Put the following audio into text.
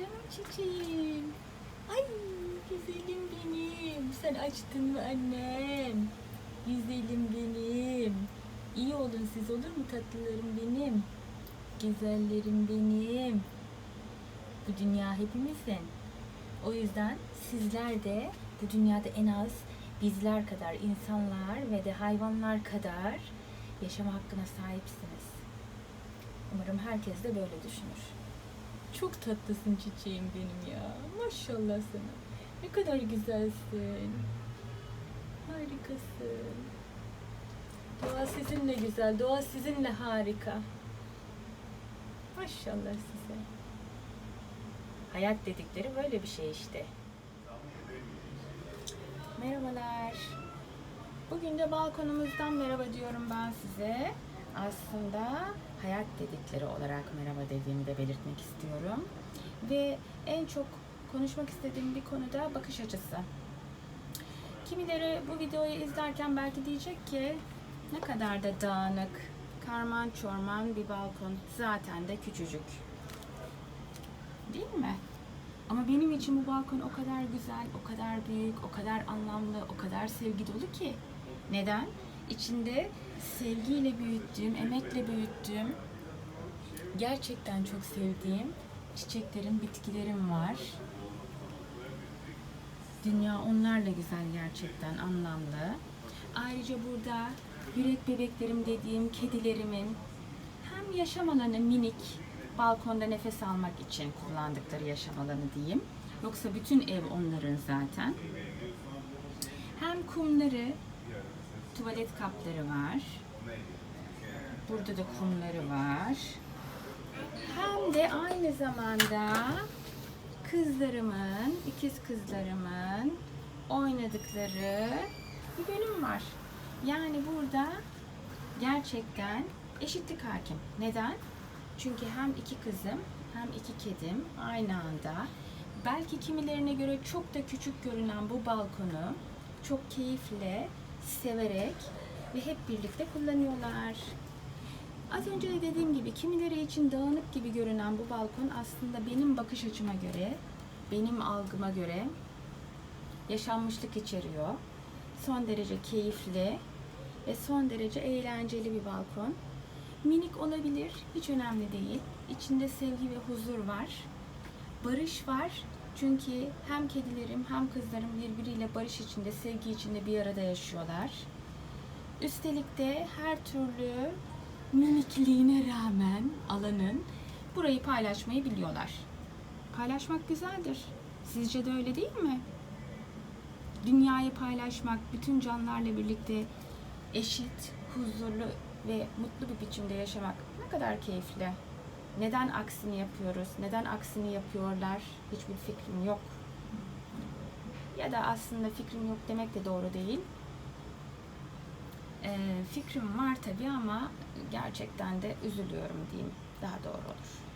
Canım çiçeğim. Ay güzelim benim. Sen açtın mı annem? Güzelim benim. İyi olun siz olur mu tatlılarım benim? Güzellerim benim. Bu dünya hepimizin. O yüzden sizler de bu dünyada en az bizler kadar insanlar ve de hayvanlar kadar yaşama hakkına sahipsiniz. Umarım herkes de böyle düşünür. Çok tatlısın çiçeğim benim ya. Maşallah sana. Ne kadar güzelsin. Harikasın. Doğa sizinle güzel. Doğa sizinle harika. Maşallah size. Hayat dedikleri böyle bir şey işte. Merhabalar. Bugün de balkonumuzdan merhaba diyorum ben size. Aslında hayat dedikleri olarak merhaba dediğimi de belirtmek istiyorum. Ve en çok konuşmak istediğim bir konu da bakış açısı. Kimileri bu videoyu izlerken belki diyecek ki ne kadar da dağınık, karman çorman bir balkon. Zaten de küçücük. Değil mi? Ama benim için bu balkon o kadar güzel, o kadar büyük, o kadar anlamlı, o kadar sevgi dolu ki. Neden? İçinde sevgiyle büyüttüğüm, emekle büyüttüğüm, gerçekten çok sevdiğim çiçeklerim, bitkilerim var. Dünya onlarla güzel gerçekten, anlamlı. Ayrıca burada yürek bebeklerim dediğim kedilerimin hem yaşam alanı minik, balkonda nefes almak için kullandıkları yaşam alanı diyeyim. Yoksa bütün ev onların zaten. Hem kumları, tuvalet kapları var. Burada da kumları var. Hem de aynı zamanda kızlarımın, ikiz kızlarımın oynadıkları bir bölüm var. Yani burada gerçekten eşitlik hakim. Neden? Çünkü hem iki kızım hem iki kedim aynı anda belki kimilerine göre çok da küçük görünen bu balkonu çok keyifle, severek ve hep birlikte kullanıyorlar. Az önce de dediğim gibi kimileri için dağınık gibi görünen bu balkon aslında benim bakış açıma göre, benim algıma göre yaşanmışlık içeriyor. Son derece keyifli ve son derece eğlenceli bir balkon. Minik olabilir, hiç önemli değil. İçinde sevgi ve huzur var. Barış var. Çünkü hem kedilerim hem kızlarım birbiriyle barış içinde, sevgi içinde bir arada yaşıyorlar. Üstelik de her türlü minikliğine rağmen alanın burayı paylaşmayı biliyorlar. Paylaşmak güzeldir. Sizce de öyle değil mi? Dünyayı paylaşmak, bütün canlılarla birlikte eşit, huzurlu ve mutlu bir biçimde yaşamak ne kadar keyifli. Neden aksini yapıyoruz? Neden aksini yapıyorlar? Hiçbir fikrim yok. Ya da aslında fikrim yok demek de doğru değil. Ee, fikrim var tabii ama gerçekten de üzülüyorum diyeyim. Daha doğru olur.